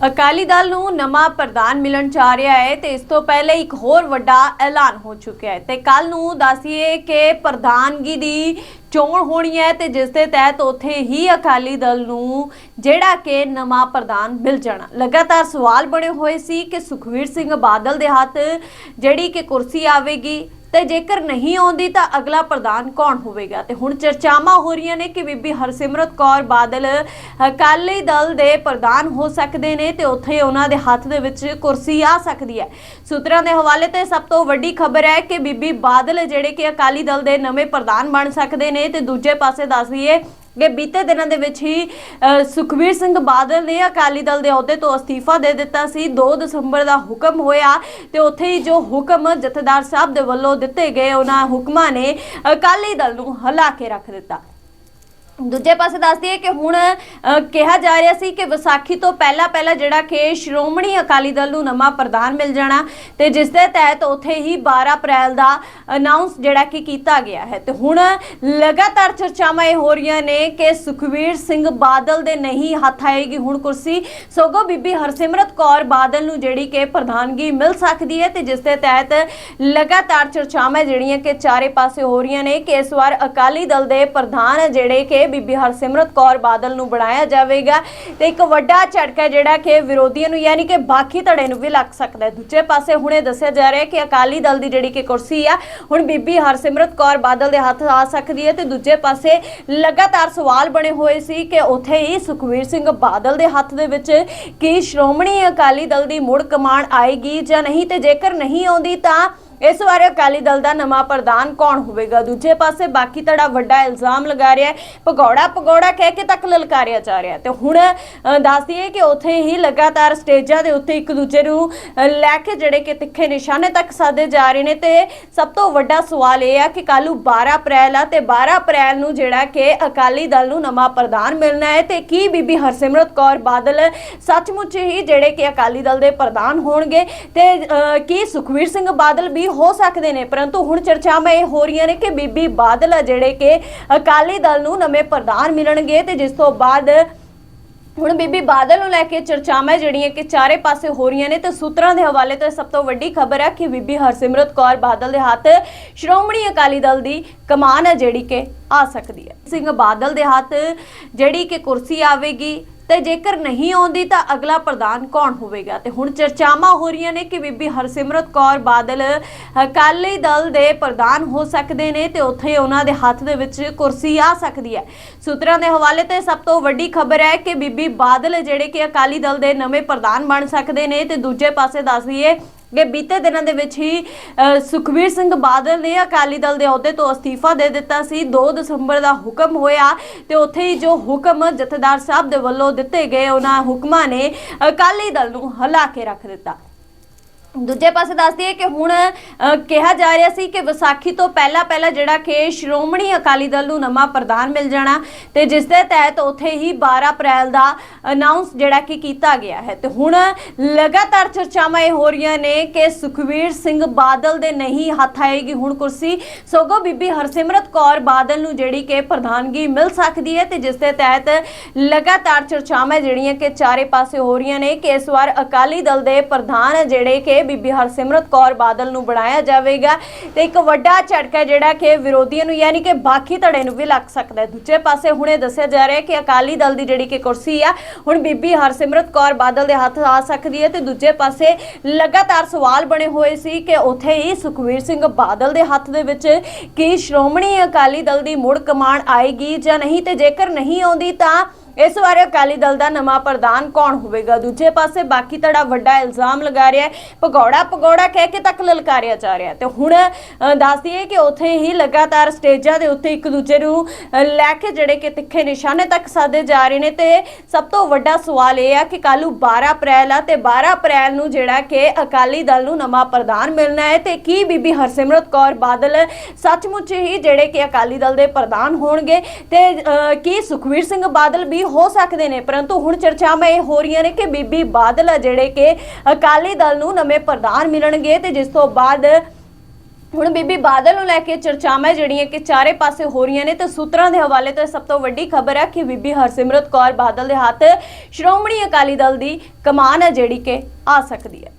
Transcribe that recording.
ਅਕਾਲੀ ਦਲ ਨੂੰ ਨਵਾਂ ਪ੍ਰਧਾਨ ਮਿਲਣ ਜਾ ਰਿਹਾ ਹੈ ਤੇ ਇਸ ਤੋਂ ਪਹਿਲੇ ਇੱਕ ਹੋਰ ਵੱਡਾ ਐਲਾਨ ਹੋ ਚੁੱਕਿਆ ਹੈ। ਤੇ ਕੱਲ ਨੂੰ ਦੱਸੀਏ ਕਿ ਪ੍ਰਧਾਨਗੀ ਦੀ ਚੋਣ ਹੋਣੀ ਹੈ ਤੇ ਜਿਸ ਦੇ ਤਹਿਤ ਉੱਥੇ ਹੀ ਅਕਾਲੀ ਦਲ ਨੂੰ ਜਿਹੜਾ ਕਿ ਨਵਾਂ ਪ੍ਰਧਾਨ ਮਿਲ ਜਾਣਾ। ਲਗਾਤਾਰ ਸਵਾਲ ਬਣੇ ਹੋਏ ਸੀ ਕਿ ਸੁਖਵੀਰ ਸਿੰਘ ਬਾਦਲ ਦੇ ਹੱਥ ਜਿਹੜੀ ਕਿ ਕੁਰਸੀ ਆਵੇਗੀ ਤੇ ਜੇਕਰ ਨਹੀਂ ਆਉਂਦੀ ਤਾਂ ਅਗਲਾ ਪ੍ਰਧਾਨ ਕੌਣ ਹੋਵੇਗਾ? ਤੇ ਹੁਣ ਚਰਚਾਵਾਂ ਹੋ ਰਹੀਆਂ ਨੇ ਕਿ ਬੀਬੀ ਹਰਸਿਮਰਤ ਕੌਰ ਬਾਦਲ ਅਕਾਲੀ ਦਲ ਦੇ ਪ੍ਰਧਾਨ ਹੋ ਸਕਦੇ ਨੇ ਤੇ ਉੱਥੇ ਉਹਨਾਂ ਦੇ ਹੱਥ ਦੇ ਵਿੱਚ ਕੁਰਸੀ ਆ ਸਕਦੀ ਹੈ। ਸੂਤਰਾਂ ਦੇ ਹਵਾਲੇ ਤੇ ਸਭ ਤੋਂ ਵੱਡੀ ਖਬਰ ਹੈ ਕਿ ਬੀਬੀ ਬਾਦਲ, ਜਿਹੜੇ ਕਿ ਅਕਾਲੀ ਦਲ ਦੇ ਨਵੇਂ ਪ੍ਰਧਾਨ ਬਣ ਸਕਦੇ ਨੇ ਤੇ ਦੂਜੇ ਪਾਸੇ ਦੱਸ ਦਈਏ ਕਿ ਬੀਤੇ ਦਿਨਾਂ ਦੇ ਵਿੱਚ ਹੀ ਅ, ਸੁਖਬੀਰ ਸਿੰਘ ਬਾਦਲ ਨੇ ਅਕਾਲੀ ਦਲ ਦੇ ਅਹੁਦੇ ਤੋਂ ਅਸਤੀਫਾ ਦੇ ਦਿੱਤਾ ਸੀ। 2 ਦਸੰਬਰ ਦਾ ਹੁਕਮ ਹੋਇਆ ਤੇ ਉੱਥੇ ਹੀ ਜੋ ਹੁਕਮ ਜਥੇਦਾਰ ਸਾਹਿਬ ਦੇ ਵੱਲੋਂ ਦਿੱਤੇ ਗਏ ਉਹਨਾਂ ਹੁਕਮਾਂ ਨੇ ਅਕਾਲੀ ਦਲ ਨੂੰ ਹਲਾ ਕੇ ਰੱਖ ਦਿੱਤਾ। ਦੂਜੇ ਪਾਸੇ ਦੱਸਦੀ ਹੈ ਕਿ ਹੁਣ ਅ, ਕਿਹਾ ਜਾ ਰਿਹਾ ਸੀ ਕਿ ਵਿਸਾਖੀ ਤੋਂ ਪਹਿਲਾਂ ਪਹਿਲਾਂ ਜਿਹੜਾ ਕਿ ਸ਼੍ਰੋਮਣੀ ਅਕਾਲੀ ਦਲ ਨੂੰ ਨਵਾਂ ਪ੍ਰਧਾਨ ਮਿਲ ਜਾਣਾ ਤੇ ਜਿਸ ਦੇ ਤਹਿਤ ਉੱਥੇ ਹੀ 12 ਅਪ੍ਰੈਲ ਦਾ ਅਨਾਉਂਸ ਜਿਹੜਾ ਕਿ ਕੀਤਾ ਗਿਆ ਹੈ। ਤੇ ਹੁਣ ਲਗਾਤਾਰ ਚਰਚਾਵਾਂ ਇਹ ਹੋ ਰਹੀਆਂ ਨੇ ਕਿ ਸੁਖਵੀਰ ਸਿੰਘ ਬਾਦਲ ਦੇ ਨਹੀਂ ਹੱਥ ਆਏਗੀ ਹੁਣ ਕੁਰਸੀ। ਸਗੋਂ ਬੀਬੀ ਹਰਸਿਮਰਤ ਕੌਰ ਬਾਦਲ ਨੂੰ ਜਿਹੜੀ ਕਿ ਪ੍ਰਧਾਨਗੀ ਮਿਲ ਸਕਦੀ ਹੈ ਤੇ ਜਿਸ ਦੇ ਤਹਿਤ ਲਗਾਤਾਰ ਚਰਚਾਵਾਂ ਜਿਹੜੀਆਂ ਕਿ ਚਾਰੇ ਪਾਸੇ ਹੋ ਰਹੀਆਂ ਨੇ ਕਿ ਇਸ ਵਾਰ ਅਕਾਲੀ ਦਲ ਦੇ ਪ੍ਰਧਾਨ ਜਿਹੜੇ ਕਿ ਬੀਬੀ ਹਰਸਿਮਰਤ ਕੌਰ ਬਾਦਲ ਨੂੰ ਬਣਾਇਆ ਜਾਵੇਗਾ ਤੇ ਇੱਕ ਵੱਡਾ ਝਟਕਾ ਜਿਹੜਾ ਕਿ ਵਿਰੋਧੀਆਂ ਨੂੰ ਯਾਨੀ ਕਿ ਬਾਕੀ ਧੜੇ ਨੂੰ ਵੀ ਲੱਗ ਸਕਦਾ ਹੈ। ਦੂਜੇ ਪਾਸੇ ਹੁਣੇ ਦੱਸਿਆ ਜਾ ਰਿਹਾ ਕਿ ਅਕਾਲੀ ਦਲ ਦੀ ਜਿਹੜੀ ਕਿ ਕੁਰਸੀ ਆ, ਹੁਣ ਬੀਬੀ ਹਰਸਿਮਰਤ ਕੌਰ ਬਾਦਲ ਦੇ ਹੱਥ ਆ ਸਕਦੀ ਹੈ ਤੇ ਦੂਜੇ ਪਾਸੇ ਲਗਾਤਾਰ ਸਵਾਲ ਬਣੇ ਹੋਏ ਸੀ ਕਿ ਉੱਥੇ ਹੀ ਸੁਖਵੀਰ ਸਿੰਘ ਬਾਦਲ ਦੇ ਹੱਥ ਦੇ ਵਿੱਚ ਕੀ ਸ਼੍ਰੋਮਣੀ ਅਕਾਲੀ ਦਲ ਦੀ ਮੁੜ ਕਮਾਨ ਆਏਗੀ ਜਾਂ ਨਹੀਂ ਤੇ ਜੇਕਰ ਨਹੀਂ ਆਉਂਦੀ ਤਾਂ ਇਸ ਬਾਰੇ ਅਕਾਲੀ ਦਲ ਦਾ ਨਵਾਂ ਪ੍ਰਧਾਨ ਕੌਣ ਹੋਵੇਗਾ? ਦੂਜੇ ਪਾਸੇ ਬਾਕੀ ਧੜਾ ਵੱਡਾ ਇਲਜ਼ਾਮ ਲਗਾ ਰਿਹਾ ਹੈ। ਭਗੌੜਾ ਪਗੌੜਾ ਕਹਿ ਕੇ ਤੱਕ ਲਲਕਾਰਿਆ ਜਾ ਰਿਹਾ ਤੇ ਹੁਣ ਅ, ਦੱਸ ਦਈਏ ਕਿ ਉੱਥੇ ਹੀ ਲਗਾਤਾਰ ਸਟੇਜਾਂ ਦੇ ਉੱਤੇ ਇੱਕ ਦੂਜੇ ਨੂੰ ਲੈ ਕੇ ਜਿਹੜੇ ਕਿ ਤਿੱਖੇ ਨਿਸ਼ਾਨੇ ਤੱਕ ਸਾਧੇ ਜਾ ਰਹੇ ਨੇ। ਤੇ ਸਭ ਤੋਂ ਵੱਡਾ ਸਵਾਲ ਇਹ ਆ ਕਿ ਕੱਲ੍ਹ ਨੂੰ 12 ਅਪ੍ਰੈਲ ਆ ਤੇ 12 ਅਪ੍ਰੈਲ ਨੂੰ ਜਿਹੜਾ ਕਿ ਅਕਾਲੀ ਦਲ ਨੂੰ ਨਵਾਂ ਪ੍ਰਧਾਨ ਮਿਲਣਾ ਹੈ। ਤੇ ਕੀ ਬੀਬੀ ਹਰਸਿਮਰਤ ਕੌਰ ਬਾਦਲ ਸੱਚਮੁੱਚ ਹੀ ਜਿਹੜੇ ਕਿ ਅਕਾਲੀ ਦਲ ਦੇ ਪ੍ਰਧਾਨ ਹੋਣਗੇ? ਤੇ ਕੀ ਸੁਖਵੀਰ ਸਿੰਘ ਬਾਦਲ ਵੀ ਹੋ ਸਕਦੇ ਨੇ, ਪਰੰਤੂ ਹੁਣ ਚਰਚਾਵਾਂ ਇਹ ਹੋ ਰਹੀਆਂ ਨੇ ਕਿ ਬੀਬੀ ਬਾਦਲ ਜਿਹੜੇ ਕਿ ਅਕਾਲੀ ਦਲ ਨੂੰ ਨਵੇਂ ਪ੍ਰਧਾਨ ਮਿਲਣਗੇ ਤੇ ਜਿਸ ਤੋਂ ਬਾਅਦ ਹੁਣ ਬੀਬੀ ਬਾਦਲ ਨੂੰ ਲੈ ਕੇ ਚਰਚਾਵਾਂ ਜਿਹੜੀਆਂ ਕਿ ਚਾਰੇ ਪਾਸੇ ਹੋ ਰਹੀਆਂ ਨੇ ਤੇ ਸੂਤਰਾਂ ਦੇ ਹਵਾਲੇ ਤੋਂ ਸਭ ਤੋਂ ਵੱਡੀ ਖਬਰ ਹੈ ਕਿ ਬੀਬੀ ਹਰਸਿਮਰਤ ਕੌਰ ਬਾਦਲ ਦੇ ਹੱਥ ਸ਼੍ਰੋਮਣੀ ਅਕਾਲੀ ਦਲ ਦੀ ਕਮਾਨ ਹੈ ਜਿਹੜੀ ਕਿ ਆ ਸਕਦੀ ਹੈ। ਸਿੰਘ ਬਾਦਲ ਦੇ ਹੱਥ ਜਿਹੜੀ ਕਿ ਕੁਰਸੀ ਆਵੇਗੀ ਤੇ ਜੇਕਰ ਨਹੀਂ ਆਉਂਦੀ ਤਾਂ ਅਗਲਾ ਪ੍ਰਧਾਨ ਕੌਣ ਹੋਵੇਗਾ? ਤੇ ਹੁਣ ਚਰਚਾਵਾਂ ਹੋ ਰਹੀਆਂ ਨੇ ਕਿ ਬੀਬੀ ਹਰਸਿਮਰਤ ਕੌਰ ਬਾਦਲ ਅਕਾਲੀ ਦਲ ਦੇ ਪ੍ਰਧਾਨ ਹੋ ਸਕਦੇ ਨੇ ਤੇ ਉੱਥੇ ਉਹਨਾਂ ਦੇ ਹੱਥ ਦੇ ਵਿੱਚ ਕੁਰਸੀ ਆ ਸਕਦੀ ਹੈ। ਸੂਤਰਾਂ ਦੇ ਹਵਾਲੇ ਤੇ ਸਭ ਤੋਂ ਵੱਡੀ ਖਬਰ ਹੈ ਕਿ ਬੀਬੀ ਬਾਦਲ ਜਿਹੜੇ ਕਿ ਅਕਾਲੀ ਦਲ ਦੇ ਨਵੇਂ ਪ੍ਰਧਾਨ ਬਣ ਸਕਦੇ ਨੇ ਤੇ ਦੂਜੇ ਪਾਸੇ ਦੱਸ ਦਈਏ ਕਿ ਬੀਤੇ ਦਿਨਾਂ ਦੇ ਵਿੱਚ ਹੀ ਅ, ਸੁਖਬੀਰ ਸਿੰਘ ਬਾਦਲ ਨੇ ਅਕਾਲੀ ਦਲ ਦੇ ਅਹੁਦੇ ਤੋਂ ਅਸਤੀਫਾ ਦੇ ਦਿੱਤਾ ਸੀ। 2 ਦਸੰਬਰ ਦਾ ਹੁਕਮ ਹੋਇਆ ਤੇ ਉੱਥੇ ਹੀ ਜੋ ਹੁਕਮ ਜਥੇਦਾਰ ਸਾਹਿਬ ਦੇ ਵੱਲੋਂ ਦਿੱਤੇ ਗਏ ਉਹਨਾਂ ਹੁਕਮਾਂ ਨੇ ਅਕਾਲੀ ਦਲ ਨੂੰ ਹਲਾ ਕੇ ਰੱਖ ਦਿੱਤਾ। ਦੂਜੇ ਪਾਸੇ ਦੱਸਦੀ ਹੈ ਕਿ ਹੁਣ ਕਿਹਾ ਜਾ ਰਿਹਾ ਸੀ ਕਿ ਵਿਸਾਖੀ ਤੋਂ ਪਹਿਲਾਂ ਪਹਿਲਾਂ ਜਿਹੜਾ ਕਿ ਸ਼੍ਰੋਮਣੀ ਅਕਾਲੀ ਦਲ ਨੂੰ ਨਵਾਂ ਪ੍ਰਧਾਨ ਮਿਲ ਜਾਣਾ ਤੇ ਜਿਸ ਦੇ ਤਹਿਤ ਉੱਥੇ ਹੀ 12 ਅਪ੍ਰੈਲ ਦਾ ਅਨਾਉਂਸ ਜਿਹੜਾ ਕਿ ਕੀਤਾ ਗਿਆ ਹੈ। ਤੇ ਹੁਣ ਲਗਾਤਾਰ ਚਰਚਾਵਾਂ ਇਹ ਹੋ ਰਹੀਆਂ ਨੇ ਕਿ ਸੁਖਵੀਰ ਸਿੰਘ ਬਾਦਲ ਦੇ ਨਹੀਂ ਹੱਥ ਆਏਗੀ ਹੁਣ ਕੁਰਸੀ। ਸੋਗੋ ਬੀਬੀ ਹਰਸਿਮਰਤ ਕੌਰ ਬਾਦਲ ਨੂੰ ਜਿਹੜੀ ਕਿ ਪ੍ਰਧਾਨਗੀ ਮਿਲ ਸਕਦੀ ਹੈ ਤੇ ਜਿਸ ਦੇ ਤਹਿਤ ਲਗਾਤਾਰ ਚਰਚਾਵਾਂ ਜਿਹੜੀਆਂ ਕਿ ਚਾਰੇ ਪਾਸੇ ਹੋ ਰਹੀਆਂ ਨੇ ਕਿ ਇਸ ਵਾਰ ਅਕਾਲੀ ਦਲ ਦੇ ਪ੍ਰਧਾਨ ਜਿਹੜੇ ਕਿ ਬੀਬੀ ਹਰਸਿਮਰਤ ਕੌਰ ਬਾਦਲ ਨੂੰ ਬਣਾਇਆ ਜਾਵੇਗਾ ਤੇ ਇੱਕ ਵੱਡਾ ਝਟਕਾ ਜਿਹੜਾ ਕਿ ਵਿਰੋਧੀਆਂ ਨੂੰ ਯਾਨੀ ਕਿ ਬਾਕੀ ਧੜੇ ਨੂੰ ਵੀ ਲੱਗ ਸਕਦਾ ਹੈ। ਦੂਜੇ ਪਾਸੇ ਹੁਣੇ ਦੱਸਿਆ ਜਾ ਰਿਹਾ ਹੈ ਕਿ ਅਕਾਲੀ ਦਲ ਦੀ ਜਿਹੜੀ ਕਿ ਕੁਰਸੀ ਆ, ਹੁਣ ਬੀਬੀ ਹਰਸਿਮਰਤ ਕੌਰ ਬਾਦਲ ਦੇ ਹੱਥ ਆ ਸਕਦੀ ਹੈ ਤੇ ਦੂਜੇ ਪਾਸੇ ਲਗਾਤਾਰ ਸਵਾਲ ਬਣੇ ਹੋਏ ਸੀ ਕਿ ਉੱਥੇ ਹੀ ਸੁਖਵੀਰ ਸਿੰਘ ਬਾਦਲ ਦੇ ਹੱਥ ਦੇ ਵਿੱਚ ਕੀ ਸ਼੍ਰੋਮਣੀ ਅਕਾਲੀ ਦਲ ਦੀ ਮੁੜ ਕਮਾਨ ਆਏਗੀ ਜਾਂ ਨਹੀਂ ਤੇ ਜੇਕਰ ਨਹੀਂ ਆਉਂਦੀ ਤਾਂ ਇਸ ਬਾਰੇ ਅਕਾਲੀ ਦਲ ਦਾ ਨਵਾਂ ਪ੍ਰਧਾਨ ਕੌਣ ਹੋਵੇਗਾ? ਦੂਜੇ ਪਾਸੇ ਬਾਕੀ ਧੜਾ ਵੱਡਾ ਇਲਜ਼ਾਮ ਲਗਾ ਰਿਹਾ ਹੈ। ਭਗੌੜਾ ਪਗੌੜਾ ਕਹਿ ਕੇ ਤੱਕ ਲਲਕਾਰਿਆ ਜਾ ਰਿਹਾ ਹੈ। ਤੇ ਹੁਣ ਅ, ਦੱਸ ਦਈਏ ਕਿ ਉੱਥੇ ਹੀ ਲਗਾਤਾਰ ਸਟੇਜਾਂ ਦੇ ਉੱਤੇ ਇੱਕ ਦੂਜੇ ਨੂੰ ਲੈ ਕੇ ਜਿਹੜੇ ਕਿ ਤਿੱਖੇ ਨਿਸ਼ਾਨੇ ਤੱਕ ਸਾਦੇ ਜਾ ਰਹੇ ਨੇ। ਤੇ ਸਭ ਤੋਂ ਵੱਡਾ ਸਵਾਲ ਇਹ ਆ ਕਿ ਕੱਲ੍ਹ ਨੂੰ 12 ਅਪ੍ਰੈਲ ਆ ਤੇ 12 ਅਪ੍ਰੈਲ ਨੂੰ ਜਿਹੜਾ ਕਿ ਅਕਾਲੀ ਦਲ ਨੂੰ ਨਵਾਂ ਪ੍ਰਧਾਨ ਮਿਲਣਾ ਹੈ। ਤੇ ਕੀ ਬੀਬੀ ਹਰਸਿਮਰਤ ਕੌਰ ਬਾਦਲ ਸੱਚਮੁੱਚ ਹੀ ਜਿਹੜੇ ਕਿ ਅਕਾਲੀ ਦਲ ਦੇ ਪ੍ਰਧਾਨ ਹੋਣਗੇ? ਤੇ ਕੀ ਸੁਖਵੀਰ ਸਿੰਘ ਬਾਦਲ ਵੀ ਹੋ ਸਕਦੇ ਨੇ, ਪਰੰਤੂ ਹੁਣ ਚਰਚਾਵਾਂ ਇਹ ਹੋ ਰਹੀਆਂ ਨੇ ਕਿ ਬੀਬੀ ਬਾਦਲ ਜਿਹੜੇ ਕਿ ਅਕਾਲੀ ਦਲ ਨੂੰ ਨਵੇਂ ਪ੍ਰਧਾਨ ਮਿਲਣਗੇ ਤੇ ਜਿਸ ਤੋਂ ਬਾਅਦ ਹੁਣ ਬੀਬੀ ਬਾਦਲ ਨੂੰ ਲੈ ਕੇ ਚਰਚਾਵਾਂ ਜਿਹੜੀਆਂ ਕਿ ਚਾਰੇ ਪਾਸੇ ਹੋ ਰਹੀਆਂ ਨੇ ਤੇ ਸੂਤਰਾਂ ਦੇ ਹਵਾਲੇ ਤੋਂ ਸਭ ਤੋਂ ਵੱਡੀ ਖਬਰ ਹੈ ਕਿ ਬੀਬੀ ਹਰਸਿਮਰਤ ਕੌਰ ਬਾਦਲ ਦੇ ਹੱਥ ਸ਼੍ਰੋਮਣੀ ਅਕਾਲੀ ਦਲ ਦੀ ਕਮਾਨ ਹੈ ਜਿਹੜੀ ਕਿ ਆ ਸਕਦੀ ਹੈ।